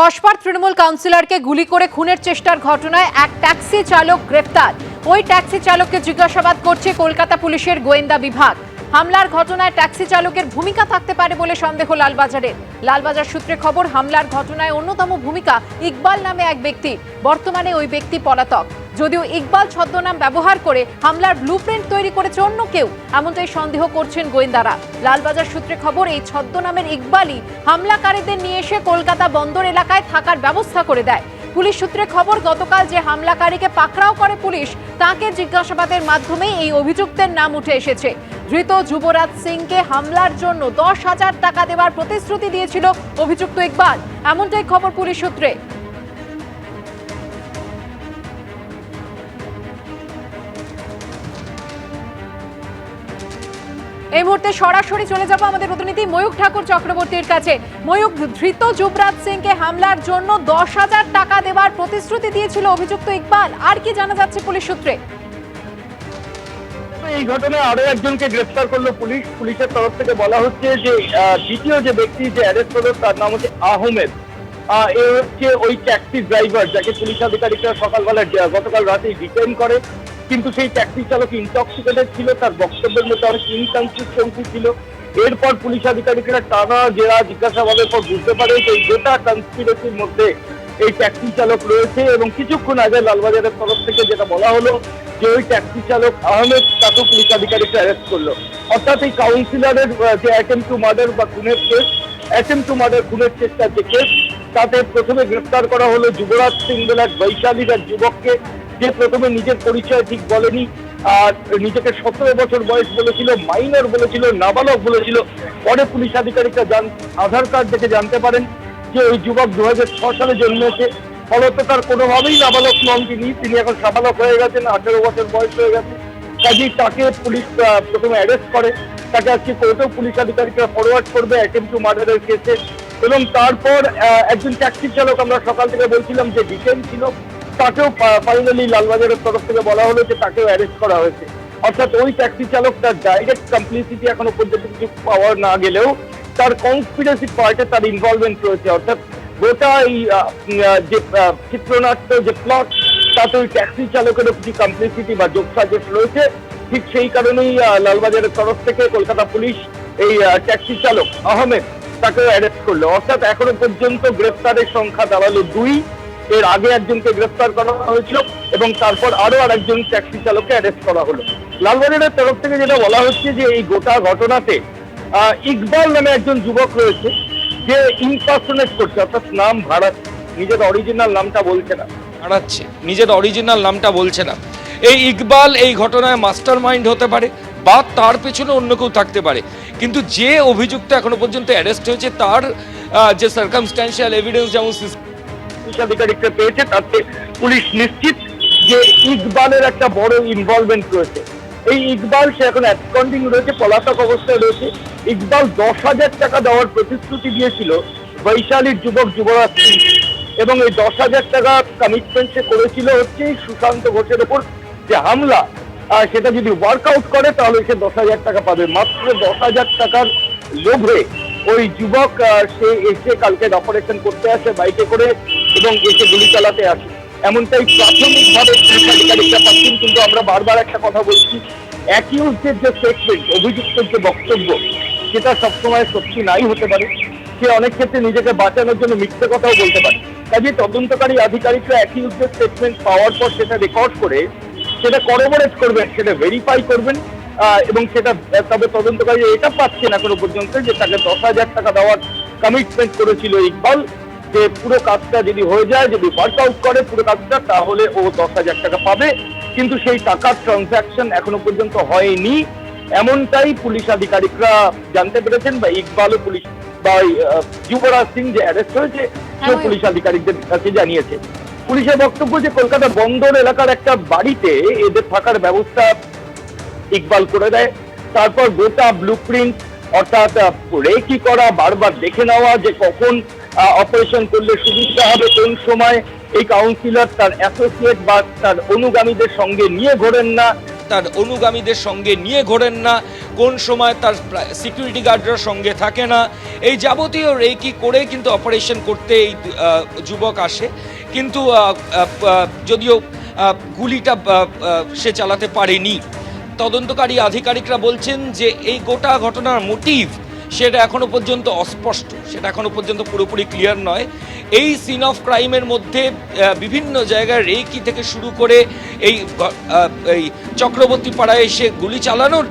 কসবার তৃণমূল কাউন্সিলরকে গুলি করে খুনের চেষ্টার ঘটনায় এক ট্যাক্সি চালক গ্রেফতার ওই ট্যাক্সি চালককে জিজ্ঞাসাবাদ করছে কলকাতা পুলিশের গোয়েন্দা বিভাগ। হামলার ঘটনায় ট্যাক্সি চালকের ভূমিকা থাকতে পারে বলে সন্দেহ লালবাজারের। লালবাজার সূত্রে খবর, হামলার ঘটনায় অন্যতম ভূমিকা ইকবাল নামে এক ব্যক্তি। বর্তমানে ওই ব্যক্তি পলাতক। যদিও ইকবাল ছদ্মনাম ব্যবহার করে হামলার ব্লুপ্রিন্ট তৈরি করেছে অন্য কেউ, এমনটাই সন্দেহ করছেন গোয়েন্দারা। লালবাজার সূত্রে খবর, এই ছদ্মনামের ইকবালই হামলাকারীদের নিয়ে এসে কলকাতা বন্দর এলাকায় থাকার ব্যবস্থা করে দেয়। পুলিশ সূত্রে খবর, গতকাল যে হামলাকারীকে পাকড়াও করে পুলিশ, তাকে জিজ্ঞাসাবাদের মাধ্যমে এই অভিযুক্তের নাম উঠে এসেছে। ধৃত যুবরাজ সিংকে হামলার জন্য দশ হাজার টাকা দেওয়ার প্রতিশ্রুতি দিয়েছিল অভিযুক্ত ইকবাল, এমনটাই খবর পুলিশ সূত্রে। এই মুহূর্তে সরাসরি চলে যাব আমাদের প্রতিনিধি ময়ূক ঠাকুর চক্রবর্তীর কাছে। ময়ূক ধৃত যুবরাজ সিংকে হামলার জন্য দশ হাজার টাকা দেওয়ার প্রতিশ্রুতি দিয়েছিল অভিযুক্ত ইকবাল। আর কি জানা যাচ্ছে পুলিশ সূত্রে? এই ঘটনায় আরও একজনকে গ্রেফতার করল পুলিশ। পুলিশের তরফ থেকে বলা হচ্ছে যে দ্বিতীয় যে ব্যক্তি যে অ্যারেস্ট হলো তার নাম হচ্ছে আহমেদ। আহ, এ হচ্ছে ওই ট্যাক্সি ড্রাইভার যাকে পুলিশ আধিকারিকরা সকালবেলা গতকাল রাতেই ডিটেইন করে। কিন্তু সেই ট্যাক্সি চালক ইনটক্সিকেটেড ছিল, তার বক্তব্যের মধ্যে অনেক ইনকনসিস্টেন্সি ছিল। এরপর পুলিশ আধিকারিকরা টানা জেরা জিজ্ঞাসাবাদের পর বুঝতে পারে যে এই গোটা কনস্পিরেসির মধ্যে এই ট্যাক্সি চালক রয়েছে এবং কিছুক্ষণ আগে লালবাজারের তরফ থেকে যেটা বলা হলো যে ওই ট্যাক্সি চালক আহমেদ তাকেও পুলিশ আধিকারিকরা অ্যারেস্ট করল। অর্থাৎ এই কাউন্সিলরের যে অ্যাটেম্প টু মার্ডার বা খুনের কেস অ্যাটেম্প টু মার্ডার খুনের চেষ্টার যে কেস তাতে প্রথমে গ্রেফতার করা হলো যুবরাজ সিং বলে এক বৈশালীর এক যুবককে। যে প্রথমে নিজের পরিচয় ঠিক বলেনি, আর নিজেকে সতেরো বছর বয়স বলেছিল মাইনর বলেছিল, নাবালক বলেছিল, পরে পুলিশ আধিকারিকরা জান, আধার কার্ড দেখে জানতে পারেন যে ওই যুবক দু সালে জন্মেছে ফলত তার কোনোভাবেই নাবালক নন তিনি তিনি এখন সাবালক হয়ে গেছেন, আঠেরো বছর বয়স হয়ে গেছে। কাজেই তাকে পুলিশ প্রথমে অ্যারেস্ট করে। তাকে আজকে কোর্টেও পুলিশ আধিকারিকরা ফরওয়ার্ড করবে অ্যাটেম্প টু মার্ডারের কেসে এবং তারপর একজন ট্যাক্সি চালক আমরা সকাল থেকে বলছিলাম যে ডিটেন ছিল। তাকেও ফাইনালি লালবাজারের তরফ থেকে বলা হলো যে তাকেও অ্যারেস্ট করা হয়েছে। অর্থাৎ ওই ট্যাক্সি চালক তার ডাইরেক্ট কমপ্লিসিটি এখনও পর্যন্ত কিছু পাওয়া না গেলেও তার কনস্পিরেসি পার্টে তার ইনভলভমেন্ট রয়েছে। অর্থাৎ গোটা এই যে চিত্রনাট্য, যে প্লট তাতে ওই ট্যাক্সি চালকেরও কিছু কমপ্লিসিটি বা যোগসাজশ রয়েছে। ঠিক সেই কারণেই লালবাজারের তরফ থেকে কলকাতা পুলিশ এই ট্যাক্সি চালক আহমেদ তাকে অ্যারেস্ট করল। অর্থাৎ এখনও পর্যন্ত গ্রেফতারের সংখ্যা দাঁড়াল দুই। এর আগে একজনকে গ্রেফতার করা হয়েছিল এবং তারপর আরও আরেকজন ট্যাক্সি চালককে অ্যারেস্ট করা হলো। লালবাজারের তরফ থেকে যেটা বলা হচ্ছে যে এই গোটা ঘটনাতে ইকবাল নামে একজন যুবক রয়েছে, যে ইনপার্সোনেট করছে, অর্থাৎ নাম ভাড়া নিজের অরিজিনাল নামটা বলছে না। হারাচ্ছে, নিজের অরিজিনাল নামটা বলছে না। এই ইকবাল এই ঘটনায় মাস্টার মাইন্ড হতে পারে বা তার পেছনে অন্য কেউ থাকতে পারে। কিন্তু যে অভিযুক্ত এখনও পর্যন্ত অ্যারেস্ট হয়েছে, তার যে সার্কামস্ট্যান্সিয়াল এভিডেন্স যেমন পুলিশ আধিকারিকরা পেয়েছে তাতে পুলিশ নিশ্চিত যে ইকবালের একটা বড় ইনভলভমেন্ট রয়েছে। এই ইকবাল, সে এখন অ্যাবসকন্ডিং রয়েছে, পলাতক অবস্থায় রয়েছে। ইকবাল দশ হাজার টাকা দেওয়ার প্রতিশ্রুতি দিয়েছিল বৈশালীর যুবক যুবরাজ সিং। এবং এই দশ হাজার টাকা কমিটমেন্ট সে করেছিল হচ্ছে সুশান্ত ঘোষের ওপর যে হামলা। সেটা যদি ওয়ার্কআউট করে, তাহলে সে দশ হাজার টাকা পাবে। মাত্র দশ হাজার টাকার লোভে ওই যুবক সে এসে কালকে অপারেশন করতে আসে বাইকে করে এবং এসে গুলি চালাতে আসে। এমনটাই প্রাথমিকভাবে পুলিশ পাচ্ছেন কিন্তু আমরা বারবার একটা কথা বলছি, অ্যাকিউজের যে স্টেটমেন্ট অভিযুক্তের যে বক্তব্য, সেটা সবসময় সত্যি নাই হতে পারে। সে অনেক ক্ষেত্রে নিজেকে বাঁচানোর জন্য মিথ্যে কথাও বলতে পারে। কাজে তদন্তকারী আধিকারিকরা অ্যাকিউজের স্টেটমেন্ট পাওয়ার পর সেটা রেকর্ড করে, সেটা করবেন, সেটা ভেরিফাই করবেন এবং সেটা তবে তদন্তকারী এটা পাচ্ছেন এখনও পর্যন্ত যে তাকে দশ হাজার টাকা দেওয়ার কমিটমেন্ট করেছিল ইকবাল যে পুরো কাজটা যদি হয়ে যায় যদি ওয়ার্কআউট করে পুরো কাজটা তাহলে ও দশ হাজার টাকা পাবে। কিন্তু সেই টাকার ট্রানজাকশন এখনও পর্যন্ত হয়নি। এমনটাই পুলিশ আধিকারিকরা জানতে পেরেছেন বা ইকবালও পুলিশ বা যুবরাজ সিং যে অ্যারেস্ট হয়েছে সেও হ্যাঁ। পুলিশ আধিকারিকদের কাছে জানিয়েছে। পুলিশের বক্তব্য যে কলকাতা বন্দর এলাকার একটা বাড়িতে এদের থাকার ব্যবস্থা ইকবাল করে দেয়। তারপর গোটা ব্লু প্রিন্ট অর্থাৎ রেকি করা, বারবার দেখে নেওয়া যে কখন অপারেশন করলে সুবিধা হবে, কোন সময় এই কাউন্সিলর তার অ্যাসোসিয়েট বা তার অনুগামীদের সঙ্গে নিয়ে ঘোরেন না, তার অনুগামীদের সঙ্গে নিয়ে ঘোরেন না, কোন সময় তার সিকিউরিটি গার্ডরা সঙ্গে থাকে না। এই যাবতীয় রেকি করে কিন্তু অপারেশন করতে এই যুবক আসে। কিন্তু যদিও গুলিটা সে চালাতে পারেনি। তদন্তকারী আধিকারিকরা বলছেন যে এই গোটা ঘটনার মোটিভ সেটা এখনও পর্যন্ত অস্পষ্ট সেটা এখনও পর্যন্ত পুরোপুরি ক্লিয়ার নয়। এই সিন অফ ক্রাইমের মধ্যে বিভিন্ন জায়গায় রেকি থেকে শুরু করে এই এই চক্রবর্তী পাড়ায় এসে গুলি চালানোর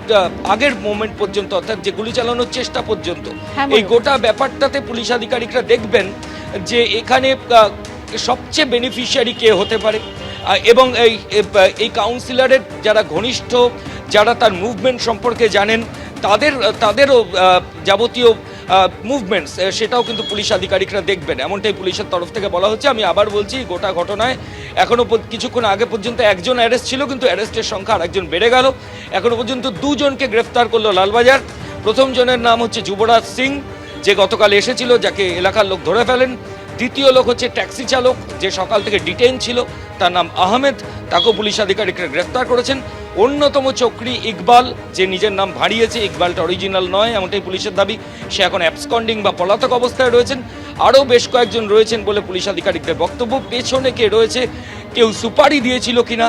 আগের মোমেন্ট পর্যন্ত অর্থাৎ যে গুলি চালানোর চেষ্টা পর্যন্ত। হ্যাঁ, এই গোটা ব্যাপারটাতে পুলিশ আধিকারিকরা দেখবেন যে এখানে সবচেয়ে বেনিফিশিয়ারি কে হতে পারে। এবং এই এই কাউন্সিলরের যারা ঘনিষ্ঠ যারা তার মুভমেন্ট সম্পর্কে জানেন, তাদের, তাদেরও যাবতীয় মুভমেন্টস সেটাও কিন্তু পুলিশ আধিকারিকরা দেখবেন। এমনটাই পুলিশের তরফ থেকে বলা হচ্ছে। আমি আবার বলছি, গোটা ঘটনায় এখনও কিছুক্ষণ আগে পর্যন্ত একজন অ্যারেস্ট ছিল, কিন্তু অ্যারেস্টের সংখ্যা আরেকজন বেড়ে গেল। এখনও পর্যন্ত দুজনকে গ্রেফতার করল লালবাজার। প্রথম জনের নাম হচ্ছে যুবরাজ সিং, যে গতকাল এসেছিল, যাকে এলাকার লোক ধরে ফেলেন। দ্বিতীয় লোক হচ্ছে ট্যাক্সি চালক, যে সকাল থেকে ডিটেন ছিল, তার নাম আহমেদ। তাকেও পুলিশ আধিকারিকরা গ্রেফতার করেছেন। অন্যতম চক্রী ইকবাল, যে নিজের নাম ভাড়িয়েছে ইকবালটা অরিজিনাল নয়, এমনটাই পুলিশের দাবি। সে এখন অ্যাবসকন্ডিং বা পলাতক অবস্থায় রয়েছেন। আরও বেশ কয়েকজন রয়েছেন বলে পুলিশ আধিকারিকদের বক্তব্য। পেছনে কে রয়েছে, কেউ সুপারি দিয়েছিল কিনা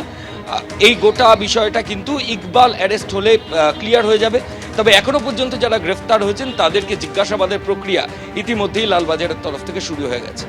এই গোটা বিষয়টা কিন্তু ইকবাল অ্যারেস্ট হলে ক্লিয়ার হয়ে যাবে। তবে এখনও পর্যন্ত যারা গ্রেফতার হয়েছেন, তাদেরকে জিজ্ঞাসাবাদের প্রক্রিয়া ইতিমধ্যেই লালবাজারের তরফ থেকে শুরু হয়ে গেছে।